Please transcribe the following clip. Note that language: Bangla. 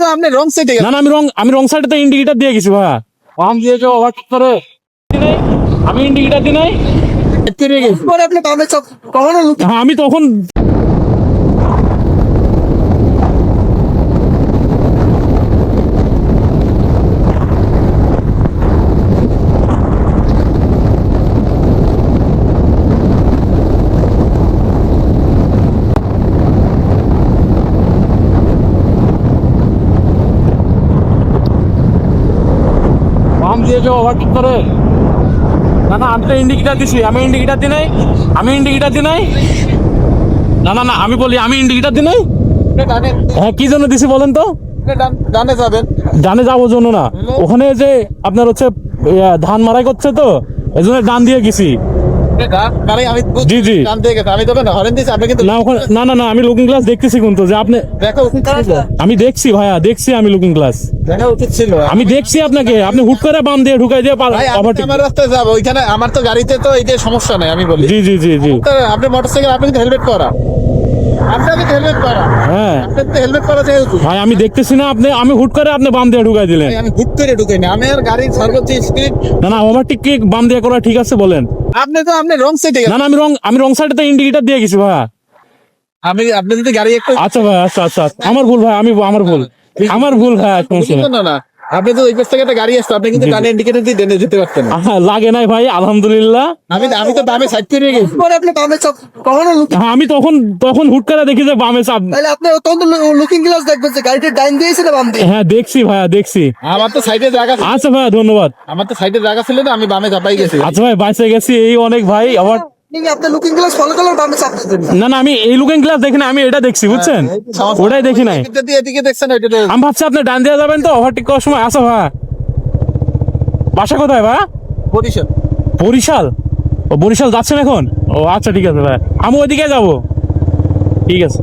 তো আপনি রং সাইডে না না আমি রং আমি রং সাইডে তো ইন্ডিকেটার দিয়ে গেছি ভাইয়া। আম দিয়েছ করে আমি ইন্ডিকেটার দিই নাই। পরে আপনি কখনো হ্যাঁ আমি তখন আম দিয়েছ ওভারটেক করে না না আমি তো ইন্ডিকেটার দিছি আমি ইন্ডিকেটার দিই নাই আমি ইন্ডিকেটার দিই নাই। না না না আমি বলি আমি ইন্ডিকেটার দিই নাই? হ্যাঁ কি জন্য দিছি বলেন তো? ডানে যাবেন। ডানে যাব জন্য না। ওখানে যে আপনার হচ্ছে ধান মারাই করছে তো এই জন্য ডান দিয়ে গেছি। মানে আমি জি, জি। না ওখানে না না না লুকিং গ্লাস দেখতেছি কিন্তু যে আপনি দেখা উচিত ছিল? আমি দেখছি ভাইয়া দেখছি আমি লুকিং গ্লাস দেখা উচিত আমি দেখছি আপনাকে আপনি হুট করে বাম দিয়ে ঢুকাই দিয়ে আমার রাস্তায় যাব ওইখানে আমার তো গাড়িতে তো এই যে সমস্যা নাই আমি বলি। জি জি জি জি। আপনি মোটরসাইকেল আপনি কিন্তু হেলমেট করা আপনার হেলমেট করা হ্যাঁ। আপনার হেলমেট করা ভাই আমি দেখতেছি না আপনি আমি হুট করে আপনি বাম দিয়ে ঢুকাই দিলেন। আমি হুট করে ঢুকে না। আমি আর গাড়ির সর্বোচ্চ স্পিড না না ওভারটেক কি বাম দিয়ে করা ঠিক আছে বলেন। আপনি তো আপনি রং সাইডে না না আমি রং আমি রং সাইডে তো ইন্ডিকেটর দিয়ে গেছি ভাই আমি আপনি যদি গাড়ি একটু আচ্ছা ভাই আচ্ছা আচ্ছা আচ্ছা। আমার ভুল ভাই আমি আমার ভুল। আমার ভুল ভাই না না। আপনি তো ওই পাশ থেকে একটা গাড়ি আসতো আপনি কিন্তু ইন্ডিকেটর দিয়ে ডেনে যেতে পারতেন। লাগে নাই ভাই আলহামদুলিল্লাহ। আমি আমি তো বামে সাইড করে গেছি। পরে আপনি বামে চপ কখনো হ্যাঁ, আমি তখন তখন হুট করে দেখি যে বামে চাপ তাহলে আপনি অত্যন্ত লুকিং গ্লাস দেখবেন যে গাড়িটা ডাইন দিয়েছে না বাম দিয়ে। হ্যাঁ দেখছি ভাইয়া দেখছি। আমার তো সাইডে জায়গা আচ্ছা ভাইয়া ধন্যবাদ। আমার তো সাইডে জায়গা ছিল না আমি বামে চাপাই গেছি। আচ্ছা ভাই বাইসে গেছি এই অনেক ভাই আবার না না না আমি এই লুকিং গ্লাস দেখি না আমি এটা দেখছি বুঝছেন? ওটাই দেখি নাই। এদিকে দেখছেন আমি ভাবছি আপনি ডান দিয়ে যাবেন তো ওভারটেক করার সময় আসো ভা বাসা কোথায় ভা বরিশাল? ও বরিশাল যাচ্ছেন এখন? ও আচ্ছা ঠিক আছে ভাই। আমি ওইদিকে যাব। ঠিক আছে।